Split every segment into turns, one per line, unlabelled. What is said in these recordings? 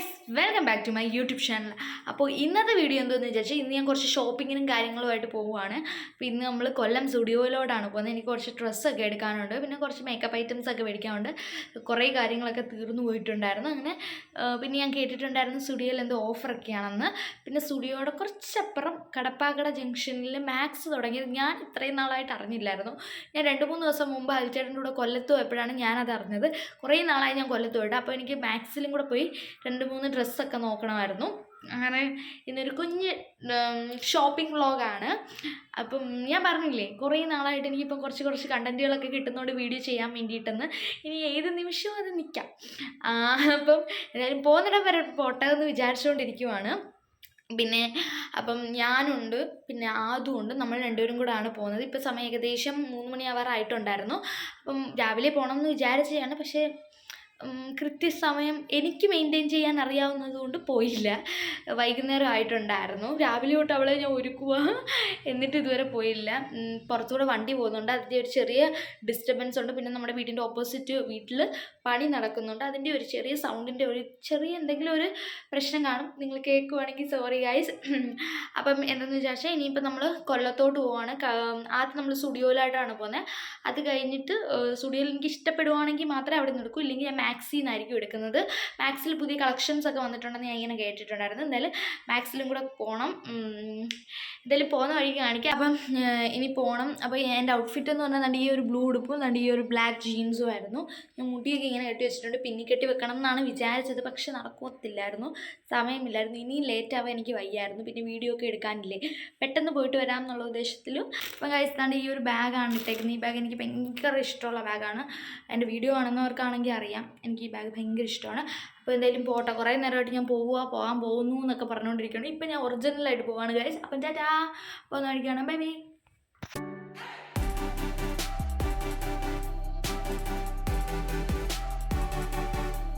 Guys welcome back to my YouTube channel. അപ്പോൾ ഇന്നത്തെ video എന്തെന്ന് വിചാരിച്ചാൽ ഇന്ന് ഞാൻ കുറച്ച് ഷോപ്പിങ്ങിനും കാര്യങ്ങളുമായിട്ട് പോവുകയാണ്. അപ്പോൾ ഇന്ന് നമ്മൾ കൊല്ലം സ്റ്റുഡിയോയിലോട്ടാണ് പോകുന്നത്. എനിക്ക് കുറച്ച് ഡ്രസ്സൊക്കെ എടുക്കാനുണ്ട്. പിന്നെ കുറച്ച് മേക്കപ്പ് ഐറ്റംസ് ഒക്കെ മേടിക്കാനുണ്ട്. കുറേ കാര്യങ്ങളൊക്കെ തീർന്നു പോയിട്ടുണ്ടായിരുന്നു. അങ്ങനെ പിന്നെ ഞാൻ കേട്ടിട്ടുണ്ടായിരുന്നു സ്റ്റുഡിയോയിൽ എന്തോ ഓഫറൊക്കെയാണെന്ന്. പിന്നെ സ്റ്റുഡിയോയുടെ കുറച്ചപ്പുറം കടപ്പാക്കട ജംഗ്ഷനിൽ മാക്സ് തുടങ്ങിയത് ഞാൻ ഇത്രയും നാളായിട്ട് അറിഞ്ഞില്ലായിരുന്നു. ഞാൻ രണ്ട് മൂന്ന് ദിവസം മുമ്പ് ഹരിച്ചേട്ടന്റെ കൂടെ കൊല്ലത്ത് പോയപ്പോഴാണ് ഞാനത് അറിഞ്ഞത് കുറേ നാളായി ഞാൻ കൊല്ലത്ത് പോയിട്ട്. അപ്പോൾ എനിക്ക് മാക്സിലും കൂടെ പോയി രണ്ട് മൂന്ന് ഡ്രസ്സൊക്കെ നോക്കണമായിരുന്നു. അങ്ങനെ ഇന്നൊരു കുഞ്ഞ് ഷോപ്പിംഗ് വ്ളോഗാണ്. അപ്പം ഞാൻ പറഞ്ഞില്ലേ കുറേ നാളായിട്ട് എനിക്കിപ്പം കുറച്ച് കുറച്ച് കണ്ടന്റുകളൊക്കെ കിട്ടുന്നതുകൊണ്ട് വീഡിയോ ചെയ്യാൻ വേണ്ടിയിട്ടെന്ന്. ഇനി ഏത് നിമിഷവും അത് നിൽക്കാം അപ്പം എന്തായാലും പോകുന്നിടം വരെ പോട്ടെ എന്ന് വിചാരിച്ചുകൊണ്ടിരിക്കുവാണ് പിന്നെ അപ്പം ഞാനുണ്ട് പിന്നെ ആദുണ്ട് നമ്മൾ രണ്ടുപേരും കൂടാണ് പോകുന്നത്. ഇപ്പോൾ സമയം ഏകദേശം മൂന്ന് മണിയാവാറായിട്ടുണ്ടായിരുന്നു അപ്പം രാവിലെ പോകണമെന്ന് വിചാരിച്ചതാണ്. പക്ഷേ കൃത്യസമയം എനിക്ക് മെയിന്റെയിൻ ചെയ്യാൻ അറിയാവുന്നത് കൊണ്ട് പോയില്ല. വൈകുന്നേരം ആയിട്ടുണ്ടായിരുന്നു. രാവിലെ തൊട്ട് അവളെ ഞാൻ ഒരുക്കുക എന്നിട്ട് ഇതുവരെ പോയില്ല. പുറത്തുകൂടെ വണ്ടി പോകുന്നുണ്ട്. അതിന്റെ ഒരു ചെറിയ ഡിസ്റ്റർബൻസ് ഉണ്ട്. പിന്നെ നമ്മുടെ വീടിന്റെ ഓപ്പോസിറ്റ് വീട്ടിൽ പണി നടക്കുന്നുണ്ട്. അതിന്റെ ഒരു ചെറിയ സൗണ്ടിന്റെ ഒരു ചെറിയ എന്തെങ്കിലും ഒരു പ്രശ്നം കാണും. നിങ്ങൾ കേൾക്കുവാണെങ്കിൽ സോറി ഗൈസ് അപ്പം എന്തെന്ന് വിചാരിച്ചാൽ ഇനിയിപ്പോൾ നമ്മൾ കൊല്ലത്തോട്ട് പോവാണ്. ആദ്യം നമ്മൾ സ്റ്റുഡിയോയിലായിട്ടാണ് പോകുന്നത് അത് കഴിഞ്ഞിട്ട് സ്റ്റുഡിയോയിൽ എനിക്ക് ഇഷ്ടപ്പെടുവാണെങ്കിൽ മാത്രമേ അവിടെ നിന്ന് എടുക്കൂ. ഇല്ലെങ്കിൽ ഞാൻ മാക്സിൽ നിന്നായിരിക്കും എടുക്കുന്നത്. മാക്സിൽ പുതിയ കളക്ഷൻസ് ഒക്കെ വന്നിട്ടുണ്ടെന്ന് ഞാൻ ഇങ്ങനെ കേട്ടിട്ടുണ്ടായിരുന്നു. എന്തായാലും മാക്സിലും കൂടെ പോകണം എന്തായാലും പോകുന്ന വഴി കാണിക്കാം. അപ്പം ഇനി പോകണം അപ്പോൾ എന്റെ ഔട്ട്ഫിറ്റ് എന്ന് പറഞ്ഞാൽ ഈ ഒരു ബ്ലൂ ഉടുപ്പും ദാണ്ട് ഈ ഒരു ബ്ലാക്ക് ജീൻസും ആയിരുന്നു. ഞാൻ മുടിയൊക്കെ ഇങ്ങനെ കെട്ടി വെച്ചിട്ടുണ്ട്. പിന്നി കെട്ടി വെക്കണം എന്നാണ് വിചാരിച്ചത്. പക്ഷെ നടക്കത്തില്ലായിരുന്നു സമയമില്ലായിരുന്നു. ഇനിയും ലേറ്റ് ആവാൻ എനിക്ക് വയ്യായിരുന്നു. പിന്നെ വീഡിയോ ഒക്കെ എടുക്കാനില്ലേ. പെട്ടെന്ന് പോയിട്ട് വരാം എന്നുള്ള ഉദ്ദേശത്തിലും. അപ്പം കഴിച്ചാണ്ട് ഈ ഒരു ബാഗാണ് ഇട്ടേക്കുന്നത്. ഈ ബാഗ് എനിക്ക് ഭയങ്കര ഇഷ്ടമുള്ള ബാഗാണ് എന്റെ വീഡിയോ കാണുന്നവർക്കാണെങ്കിൽ അറിയാം. എനിക്ക് ഈ ബാഗ് ഭയങ്കര ഇഷ്ടമാണ്. അപ്പോൾ എന്തായാലും പോട്ടെ. കുറേ നേരമായിട്ട് ഞാൻ പോവുക പോകാൻ പോകുന്നു എന്നൊക്കെ പറഞ്ഞുകൊണ്ടിരിക്കുകയാണ് ഇപ്പം ഞാൻ ഒറിജിനലായിട്ട് പോവാണ് ഗൈസ് അപ്പം ചേട്ടാ പോകുന്ന വഴിക്കാണ് ബൈ ബൈ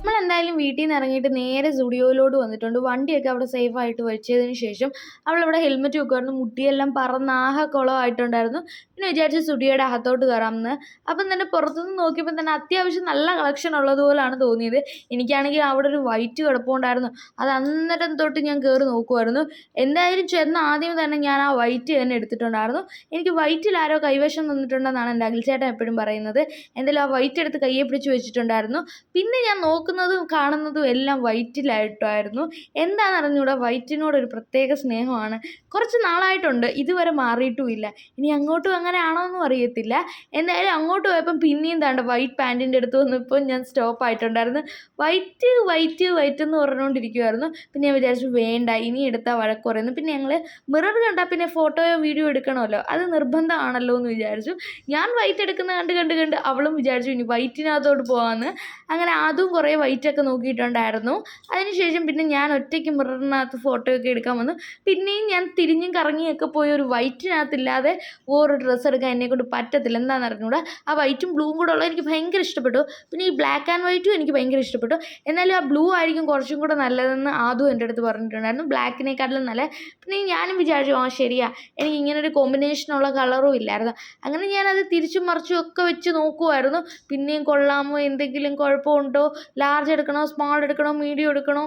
നമ്മൾ എന്തായാലും വീട്ടിൽ നിന്ന് ഇറങ്ങിയിട്ട് നേരെ സ്റ്റുഡിയോയിലോട്ട് വന്നിട്ടുണ്ട്. വണ്ടിയൊക്കെ അവിടെ സേഫ് ആയിട്ട് വെച്ചതിന് ശേഷം അവളവിടെ ഹെൽമെറ്റ് വെക്കുമായിരുന്നു മുട്ടിയെല്ലാം പറന്ന് ആഹ കുളമായിട്ടുണ്ടായിരുന്നു. പിന്നെ വിചാരിച്ചു സ്റ്റുഡിയോയുടെ അകത്തോട്ട് കയറാമെന്ന് അപ്പം തന്നെ പുറത്തുനിന്ന് നോക്കിയപ്പോൾ തന്നെ അത്യാവശ്യം നല്ല കളക്ഷൻ ഉള്ളതുപോലാണ് തോന്നിയത്. എനിക്കാണെങ്കിൽ അവിടെ ഒരു വൈറ്റ് കിടപ്പുണ്ടായിരുന്നു. അത് അന്നേരം തൊട്ട് ഞാൻ കയറി നോക്കുമായിരുന്നു എന്തായാലും ചെന്ന് ആദ്യം തന്നെ ഞാൻ ആ വൈറ്റ് തന്നെ എടുത്തിട്ടുണ്ടായിരുന്നു. എനിക്ക് വൈറ്റിൽ ആരോ കൈവശം തന്നിട്ടുണ്ടെന്നാണ് എന്റെ അഖിൽച്ചേട്ടൻ എപ്പോഴും പറയുന്നത്. എന്തായാലും ആ വൈറ്റ് എടുത്ത് കയ്യെ പിടിച്ച് വെച്ചിട്ടുണ്ടായിരുന്നു. പിന്നെ ഞാൻ നോക്കുന്നതും കാണുന്നതും എല്ലാം വൈറ്റിലായിട്ടായിരുന്നു. എന്താണെന്ന് അറിഞ്ഞുകൂടാ വൈറ്റിനോട് ഒരു പ്രത്യേക സ്നേഹമാണ്. കുറച്ച് നാളായിട്ടുണ്ട് ഇതുവരെ മാറിയിട്ടുമില്ല. ഇനി അങ്ങോട്ടും അങ്ങനെ ആണോ എന്നും അറിയത്തില്ല. എന്തായാലും അങ്ങോട്ട് പോയപ്പം പിന്നെയും താണ്ട വൈറ്റ് പാന്റിന്റെ അടുത്ത് വന്നപ്പോൾ ഞാൻ സ്റ്റോപ്പ് ആയിട്ടുണ്ടായിരുന്നു വൈറ്റ് വൈറ്റ് വൈറ്റ് എന്ന് പറഞ്ഞുകൊണ്ടിരിക്കുമായിരുന്നു പിന്നെ ഞാൻ വിചാരിച്ചു വേണ്ട ഇനി എടുത്താൽ വഴക്ക് പറയുന്നു പിന്നെ ഞങ്ങൾ മിറർ കണ്ടാൽ പിന്നെ ഫോട്ടോയോ വീഡിയോ എടുക്കണമല്ലോ. അത് നിർബന്ധമാണല്ലോ എന്ന് വിചാരിച്ചു. ഞാൻ വൈറ്റ് എടുക്കുന്ന കണ്ട് കണ്ട് കണ്ട് അവളും വിചാരിച്ചു ഇനി വൈറ്റിനകത്തോട്ട് പോകാമെന്ന്. അങ്ങനെ അതും കുറേ വൈറ്റൊക്കെ നോക്കിയിട്ടുണ്ടായിരുന്നു. അതിനുശേഷം പിന്നെ ഞാൻ ഒറ്റയ്ക്ക് മിററിനകത്ത് ഫോട്ടോ ഒക്കെ എടുക്കാൻ വന്നു. പിന്നെയും ഞാൻ തിരിഞ്ഞും കറങ്ങിയൊക്കെ പോയി ഒരു വൈറ്റിനകത്തില്ലാതെ വേറൊരു ഡ്രസ്സ് എടുക്കാൻ എന്നെ കൊണ്ട് പറ്റത്തില്ല. എന്താണെന്ന് അറിഞ്ഞുകൂടാ ആ വൈറ്റും ബ്ലൂവും കൂടെ ഉള്ളത് എനിക്ക് ഭയങ്കര ഇഷ്ടപ്പെട്ടു. പിന്നെ ഈ ബ്ലാക്ക് ആൻഡ് വൈറ്റും എനിക്ക് ഭയങ്കര ഇഷ്ടപ്പെട്ടു. എന്നാലും ആ ബ്ലൂ ആയിരിക്കും കുറച്ചും കൂടെ നല്ലതെന്ന് ആദ്യം എന്റെ അടുത്ത് പറഞ്ഞിട്ടുണ്ടായിരുന്നു. ബ്ലാക്കിനേക്കാട്ടിലും നല്ല. പിന്നെ ഞാനും വിചാരിച്ചു ആ ശരിയാ. എനിക്ക് ഇങ്ങനൊരു കോമ്പിനേഷനുള്ള കളറും ഇല്ലായിരുന്നു. അങ്ങനെ ഞാനത് തിരിച്ചും മറിച്ചും ഒക്കെ വെച്ച് നോക്കുമായിരുന്നു പിന്നെയും കൊള്ളാമോ? എന്തെങ്കിലും കുഴപ്പമുണ്ടോ? ലാർജ് എടുക്കണോ സ്മോൾ എടുക്കണോ മീഡിയം എടുക്കണോ.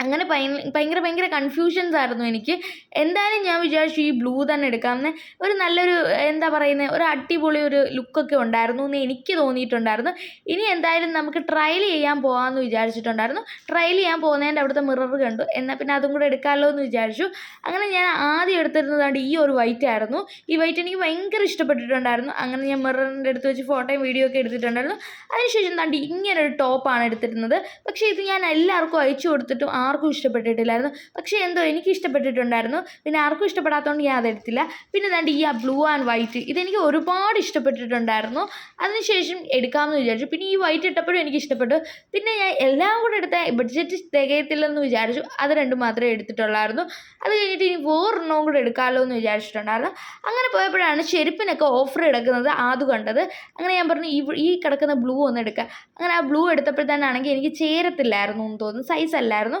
അങ്ങനെ ഭയ- ഭയങ്കര ഭയങ്കര കൺഫ്യൂഷൻസ് ആയിരുന്നു എനിക്ക്. എന്തായാലും ഞാൻ വിചാരിച്ചു ഈ ബ്ലൂ തന്നെ എടുക്കാമെന്ന്. ഒരു നല്ലൊരു എന്താ പറയുന്നത് ഒരു അടിപൊളി ഒരു ലുക്കൊക്കെ ഉണ്ടായിരുന്നു എന്ന് എനിക്ക് തോന്നിയിട്ടുണ്ടായിരുന്നു. ഇനി എന്തായാലും നമുക്ക് ട്രയൽ ചെയ്യാൻ പോകാമെന്ന് വിചാരിച്ചിട്ടുണ്ടായിരുന്നു. ട്രയൽ ചെയ്യാൻ പോകുന്നതിന്റെ അവിടുത്തെ മിറർ കണ്ടു. എന്നാൽ പിന്നെ അതും കൂടെ എടുക്കാമല്ലോ എന്ന് വിചാരിച്ചു. അങ്ങനെ ഞാൻ ആദ്യം എടുത്തിരുന്നതാണ്ട് ഈ ഒരു വൈറ്റ് ആയിരുന്നു. ഈ വൈറ്റ് എനിക്ക് ഭയങ്കര ഇഷ്ടപ്പെട്ടിട്ടുണ്ടായിരുന്നു. അങ്ങനെ ഞാൻ മിററിന്റെ അടുത്ത് വെച്ച് ഫോട്ടോയും വീഡിയോ ഒക്കെ എടുത്തിട്ടുണ്ടായിരുന്നു. അതിനുശേഷം താണ്ട് ഇങ്ങനെ ഒരു ടോപ്പാണ് എടുത്തിരുന്നത്. പക്ഷേ ഇത് ഞാൻ എല്ലാവർക്കും അയച്ചു കൊടുത്തിട്ടും ആർക്കും ഇഷ്ടപ്പെട്ടിട്ടില്ലായിരുന്നു. പക്ഷേ എന്തോ എനിക്ക് ഇഷ്ടപ്പെട്ടിട്ടുണ്ടായിരുന്നു. പിന്നെ ആർക്കും ഇഷ്ടപ്പെടാത്തതുകൊണ്ട് ഞാൻ അതെടുത്തില്ല. പിന്നെ ദാണ്ട് ഈ ആ ബ്ലൂ ആൻഡ് വൈറ്റ് ഇതെനിക്ക് ഒരുപാട് ഇഷ്ടപ്പെട്ടിട്ടുണ്ടായിരുന്നു. അതിനുശേഷം എടുക്കാമെന്ന് വിചാരിച്ചു. പിന്നെ ഈ വൈറ്റ് ഇട്ടപ്പോഴും എനിക്ക് ഇഷ്ടപ്പെട്ടു. പിന്നെ ഞാൻ എല്ലാം കൂടെ എടുത്ത ബഡ്ജറ്റ് തികയത്തില്ലെന്ന് വിചാരിച്ചു. അത് രണ്ടും മാത്രമേ എടുത്തിട്ടുള്ളായിരുന്നു. അത് കഴിഞ്ഞിട്ട് ഇനി വേറൊരെണ്ണവും കൂടെ എടുക്കാമല്ലോ എന്ന് വിചാരിച്ചിട്ടുണ്ടായിരുന്നു. അങ്ങനെ പോയപ്പോഴാണ് ചെരുപ്പിനൊക്കെ ഓഫർ എടുക്കുന്നത് ആദ്യം കണ്ടത്. അങ്ങനെ ഞാൻ പറഞ്ഞു ഈ ഈ കിടക്കുന്ന ബ്ലൂ ഒന്ന് എടുക്കുക അങ്ങനെ ആ ബ്ലൂ എടുത്തപ്പോഴത്തേനാണെങ്കിൽ എനിക്ക് ചേരത്തില്ലായിരുന്നു എന്ന് തോന്നുന്നു. സൈസ് അല്ലായിരുന്നു.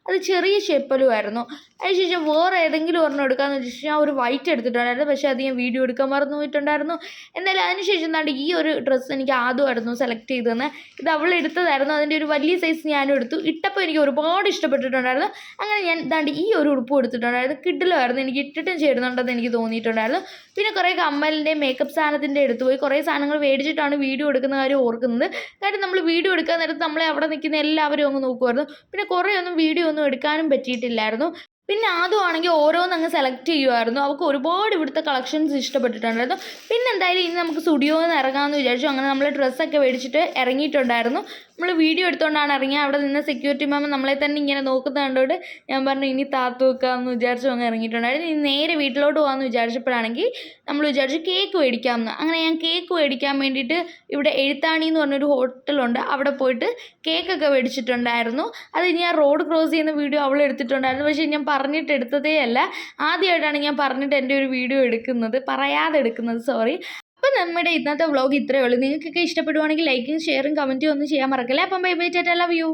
അത് ചെറിയ ചെപ്പലുമായിരുന്നു. അതിനുശേഷം വേറെ ഏതെങ്കിലും ഒരെണ്ണം എടുക്കാമെന്ന് വെച്ചാൽ ഞാൻ ഒരു വൈറ്റ് എടുത്തിട്ടുണ്ടായിരുന്നു. പക്ഷേ അത് ഞാൻ വീഡിയോ എടുക്കാൻ മറന്നു പോയിട്ടുണ്ടായിരുന്നു. എന്നാലും അതിനുശേഷം എന്താണ്ട് ഈ ഒരു ഡ്രസ്സ് എനിക്ക് ആദ്യമായിരുന്നു സെലക്ട് ചെയ്തതെന്ന്. ഇത് അവൾ എടുത്തതായിരുന്നു. അതിന്റെ ഒരു വലിയ സൈസ് ഞാനും എടുത്തു. ഇട്ടപ്പോൾ എനിക്ക് ഒരുപാട് ഇഷ്ടപ്പെട്ടിട്ടുണ്ടായിരുന്നു. അങ്ങനെ ഞാൻ ഇതാണ്ട് ഈ ഒരു ഉടുപ്പ് എടുത്തിട്ടുണ്ടായിരുന്നു. കിഡിലുമായിരുന്നു എനിക്ക് ഇട്ടിട്ടും ചേരുന്നുണ്ടെന്ന് എനിക്ക് തോന്നിയിട്ടുണ്ടായിരുന്നു. പിന്നെ കുറേ കമ്മലിന്റെ മേക്കപ്പ് സാധനത്തിന്റെ എടുത്തു പോയി കുറേ സാധനങ്ങൾ മേടിച്ചിട്ടാണ് വീഡിയോ എടുക്കുന്ന കാര്യം ഓർക്കുന്നത്. കാര്യം നമ്മൾ വീഡിയോ എടുക്കാൻ നേരത്ത് നമ്മളെ അവിടെ നിൽക്കുന്ന എല്ലാവരും അങ്ങ് നോക്കുമായിരുന്നു. പിന്നെ കുറേ ഒന്നും വീഡിയോ ഒന്നും എടുക്കാനും പറ്റിയിട്ടില്ലായിരുന്നു. പിന്നെ ആദ്യമാണെങ്കിൽ ഓരോന്നങ്ങ് സെലക്ട് ചെയ്യുമായിരുന്നു അവൾക്ക് ഒരുപാട് ഇവിടുത്തെ കളക്ഷൻസ് ഇഷ്ടപ്പെട്ടിട്ടുണ്ടായിരുന്നു. പിന്നെ എന്തായാലും ഇനി നമുക്ക് സ്റ്റുഡിയോയിൽ നിന്ന് ഇറങ്ങാമെന്ന് വിചാരിച്ചു. അങ്ങനെ നമ്മൾ ഡ്രസ്സൊക്കെ മേടിച്ചിട്ട് ഇറങ്ങിയിട്ടുണ്ടായിരുന്നു. നമ്മൾ വീഡിയോ എടുത്തുകൊണ്ടാണ് ഇറങ്ങിയത് അവിടെ നിന്ന് സെക്യൂരിറ്റി മാം നമ്മളെ തന്നെ ഇങ്ങനെ നോക്കുന്നത് കണ്ടുകൊണ്ട് ഞാൻ പറഞ്ഞു ഇനി താത്തു വെക്കാമെന്ന് വിചാരിച്ചു അങ്ങ് ഇറങ്ങിയിട്ടുണ്ടായിരുന്നു. ഇനി നേരെ വീട്ടിലോട്ട് പോകാമെന്ന് വിചാരിച്ചപ്പോഴാണെങ്കിൽ നമ്മൾ വിചാരിച്ചു കേക്ക് മേടിക്കാമെന്ന്. അങ്ങനെ ഞാൻ കേക്ക് മേടിക്കാൻ വേണ്ടിയിട്ട് ഇവിടെ എഴുത്താണി എന്ന് പറഞ്ഞൊരു ഹോട്ടലുണ്ട് അവിടെ പോയിട്ട് കേക്കൊക്കെ മേടിച്ചിട്ടുണ്ടായിരുന്നു. അത് ഞാൻ റോഡ് ക്രോസ് ചെയ്യുന്ന വീഡിയോ അവൾ എടുത്തിട്ടുണ്ടായിരുന്നു. പക്ഷേ ഞാൻ പറഞ്ഞിട്ട് എടുത്തതേ അല്ല. ആദ്യമായിട്ടാണ് ഞാൻ പറഞ്ഞിട്ട് എന്റെ ഒരു വീഡിയോ എടുക്കുന്നത്. പറയാതെ എടുക്കുന്നത് സോറി അപ്പം നമ്മുടെ ഇന്നത്തെ വ്ളോഗ് ഇത്രയേ ഉള്ളൂ. നിങ്ങൾക്കൊക്കെ ഇഷ്ടപ്പെടുവാണെങ്കിൽ ലൈക്കും ഷെയറും കമന്റും ഒന്നും ചെയ്യാൻ മറക്കല്ലേ? അപ്പം ബൈ ബൈ ചേട്ടാ ലവ് യു